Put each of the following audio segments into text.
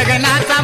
गगनाचा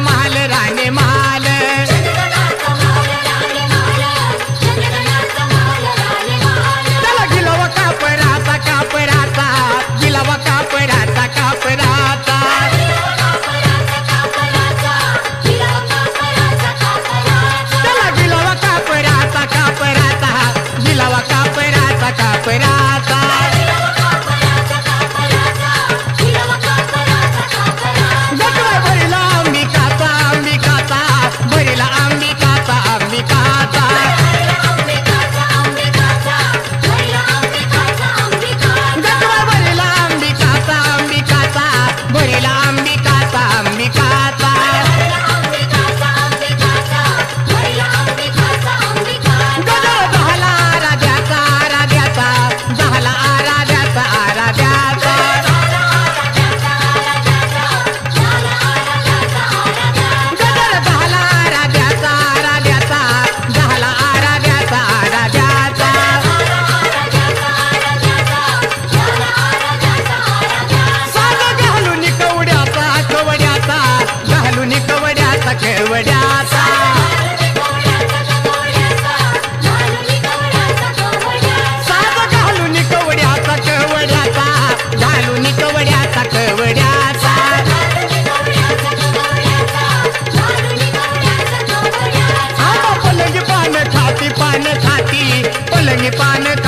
पान खाती पलंग पान खाती